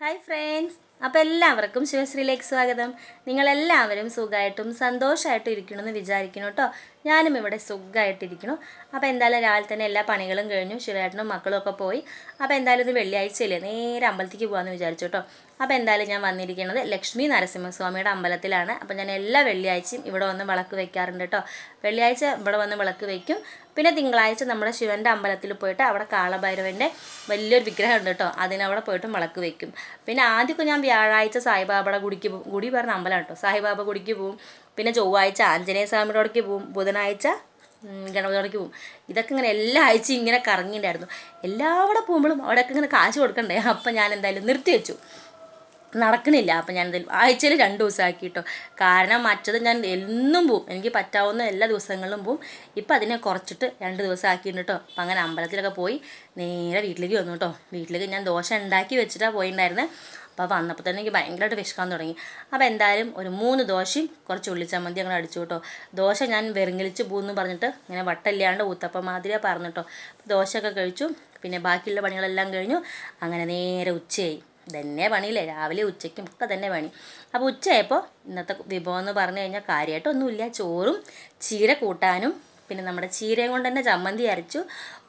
Hi friends അപ്പോൾ എല്ലാവർക്കും ശിവശ്രീയിലേക്ക് സ്വാഗതം. നിങ്ങളെല്ലാവരും സുഖമായിട്ടും സന്തോഷമായിട്ടും ഇരിക്കണമെന്ന് വിചാരിക്കുന്നു കേട്ടോ. ഞാനും ഇവിടെ സുഖമായിട്ടിരിക്കണം അപ്പോൾ എന്തായാലും രാവിലെ തന്നെ എല്ലാ പണികളും കഴിഞ്ഞു. ശിവേട്ടനും മക്കളും ഒക്കെ പോയി. അപ്പോൾ എന്തായാലും ഇത് വെള്ളിയാഴ്ചയില്ലേ നേരെ അമ്പലത്തിലേക്ക് പോകാമെന്ന് വിചാരിച്ചു കേട്ടോ. അപ്പോൾ എന്തായാലും ഞാൻ വന്നിരിക്കുന്നത് ലക്ഷ്മി നരസിംഹസ്വാമിയുടെ അമ്പലത്തിലാണ്. അപ്പോൾ ഞാൻ എല്ലാ വെള്ളിയാഴ്ചയും ഇവിടെ വന്ന് വിളക്ക് വെക്കാറുണ്ട് കേട്ടോ. വെള്ളിയാഴ്ച ഇവിടെ വന്ന് വിളക്ക് വെക്കും. പിന്നെ തിങ്കളാഴ്ച നമ്മുടെ ശിവന്റെ അമ്പലത്തിൽ പോയിട്ട് അവിടെ കാളഭൈരവന്റെ വലിയൊരു വിഗ്രഹം ഉണ്ട് കേട്ടോ. അതിനവിടെ പോയിട്ട് വിളക്ക് വെക്കും. പിന്നെ ആദ്യമൊക്കെ ഞാൻ വ്യാഴാഴ്ച സായിബാബയുടെ ഗുടിക്ക് പോകും ഗുടി പറഞ്ഞ അമ്പലം കേട്ടോ. സായിബാബ ഗുടിക്ക് പോവും. പിന്നെ ചൊവ്വാഴ്ച ആഞ്ജനേയ സ്വാമിയുടെ അവിടേക്ക് പോവും ബുധനാഴ്ച ഗണപതിയോടേക്ക് പോവും ഇതൊക്കെ ഇങ്ങനെ എല്ലാ ആഴ്ച ഇങ്ങനെ കറങ്ങിയിട്ടുണ്ടായിരുന്നു എല്ലാവിടെ പോകുമ്പോഴും അവിടെയൊക്കെ ഇങ്ങനെ കാശ് കൊടുക്കണ്ടേ? അപ്പം ഞാൻ എന്തായാലും നിർത്തി വെച്ചു. നടക്കണില്ല. അപ്പം ഞാൻ എന്തായാലും ആഴ്ചയിൽ രണ്ട് ദിവസമാക്കി കേട്ടോ കാരണം മറ്റത് ഞാൻ എന്നും പോവും. എനിക്ക് പറ്റാവുന്ന എല്ലാ ദിവസങ്ങളിലും പോവും. ഇപ്പം അതിനെ കുറച്ചിട്ട് രണ്ട് ദിവസം ആക്കിയിട്ടുണ്ട് കേട്ടോ അപ്പം അങ്ങനെ അമ്പലത്തിലൊക്കെ പോയി നേരെ വീട്ടിലേക്ക് വന്നു കേട്ടോ വീട്ടിലേക്ക് ഞാൻ ദോശ ഉണ്ടാക്കി വെച്ചിട്ടാണ് പോയിട്ടുണ്ടായിരുന്നത് അപ്പോൾ വന്നപ്പോൾ തന്നെ എനിക്ക് ഭയങ്കരമായിട്ട് വിശക്കാൻ തുടങ്ങി. അപ്പോൾ എന്തായാലും ഒരു മൂന്ന് ദോശയും കുറച്ച് ഉള്ളിച്ചമ്മന്തി അങ്ങനെ അടിച്ചു കേട്ടോ. ദോശ ഞാൻ വെറുങ്ങലിച്ച് പോകുന്നു പറഞ്ഞിട്ട് ഇങ്ങനെ വട്ടല്ലാണ്ട് ഊത്തപ്പം മാതിരിയാണ് പറഞ്ഞു കേട്ടോ ദോശയൊക്കെ കഴിച്ചു. പിന്നെ ബാക്കിയുള്ള പണികളെല്ലാം കഴിഞ്ഞു. അങ്ങനെ നേരെ ഉച്ചയായി. തന്നെ പണിയില്ലേ? രാവിലെ ഉച്ചയ്ക്കും ഒക്കെ തന്നെ പണി. അപ്പോൾ ഉച്ചയായപ്പോൾ ഇന്നത്തെ വിഭവം എന്ന് പറഞ്ഞു കഴിഞ്ഞാൽ കാര്യമായിട്ടൊന്നുമില്ല ചോറും ചീര കൂട്ടാനും പിന്നെ നമ്മുടെ ചീരയും കൊണ്ട് തന്നെ ചമ്മന്തി അരച്ചു.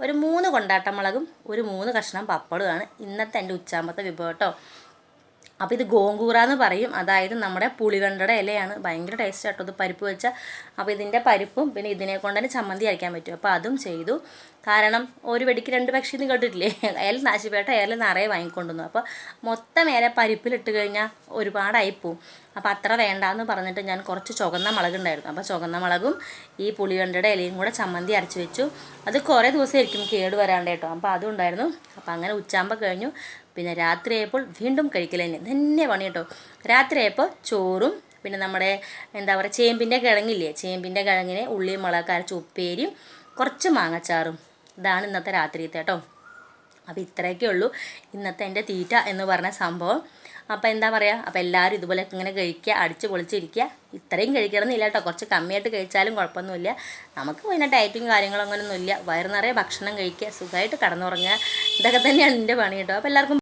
ഒരു മൂന്ന് കൊണ്ടാട്ടമുളകും ഒരു മൂന്ന് കഷ്ണം പപ്പടുമാണ് ഇന്നത്തെ എന്റെ ഉച്ചാമ്പത്തെ വിഭവം കേട്ടോ. അപ്പോൾ ഇത് ഗോങ്കൂറ എന്ന് പറയും. അതായത് നമ്മുടെ പുളികണ്ടയുടെ ഇലയാണ്. ഭയങ്കര ടേസ്റ്റ് ആട്ടോ ഇത് പരിപ്പ് വെച്ചാൽ അപ്പോൾ ഇതിന്റെ പരിപ്പും പിന്നെ ഇതിനെ കൊണ്ട് തന്നെ ചമ്മന്തി അരയ്ക്കാൻ പറ്റും. അപ്പോൾ അതും ചെയ്തു. കാരണം ഒരു വെടിക്ക് രണ്ട് പക്ഷി എന്ന് കേട്ടിട്ടില്ലേ? ഇല നാശിപ്പേട്ട ഇല നിറയെ വാങ്ങിക്കൊണ്ടുവന്നു. അപ്പോൾ മൊത്തം ഇല പരിപ്പിലിട്ട് കഴിഞ്ഞാൽ ഒരുപാടായി പോവും. അപ്പോൾ അത്ര വേണ്ടാന്ന് പറഞ്ഞിട്ട് ഞാൻ കുറച്ച് ചുവന്ന മുളകുണ്ടായിരുന്നു അപ്പോൾ ചുവന്ന മുളകും ഈ പുളികണ്ടയുടെ ഇലയും കൂടെ ചമ്മന്തി അരച്ച് വെച്ചു. അത് കുറേ ദിവസമായിരിക്കും കേട് വരാണ്ട് കേട്ടോ. അപ്പോൾ അതും ഉണ്ടായിരുന്നു. അപ്പോൾ അങ്ങനെ ഉച്ചാമ്പ കഴിഞ്ഞു. പിന്നെ രാത്രിയായപ്പോൾ വീണ്ടും കഴിക്കൽ തന്നെ പണി കേട്ടോ. രാത്രിയായപ്പോൾ ചോറും പിന്നെ നമ്മുടെ എന്താ പറയുക ചേമ്പിന്റെ കിഴങ്ങില്ലേ? ചേമ്പിന്റെ കിഴങ്ങിനെ ഉള്ളിയും മുളക് അരച്ച് ഉപ്പേരിയും കുറച്ച് മാങ്ങച്ചാറും. ഇതാണ് ഇന്നത്തെ രാത്രിയത്തെ കേട്ടോ. അപ്പോൾ ഇത്രയൊക്കെ ഉള്ളൂ ഇന്നത്തെ എന്റെ തീറ്റ എന്ന് പറഞ്ഞ സംഭവം. അപ്പോൾ എന്താ പറയുക അപ്പോൾ എല്ലാവരും ഇതുപോലെ ഇങ്ങനെ കഴിക്കുക അടിച്ച് പൊളിച്ചിരിക്കുക. ഇത്രയും കഴിക്കണമെന്നില്ല കേട്ടോ. കുറച്ച് കമ്മിയായിട്ട് കഴിച്ചാലും കുഴപ്പമൊന്നുമില്ല. നമുക്ക് പിന്നെ ഡയറ്റും കാര്യങ്ങളും അങ്ങനെയൊന്നുമില്ല വയറ് നിറയെ ഭക്ഷണം കഴിക്കുക സുഖമായിട്ട് കടന്നുറങ്ങുക. ഇതൊക്കെ തന്നെയാണ് എന്റെ പണി കേട്ടോ. അപ്പോൾ എല്ലാവർക്കും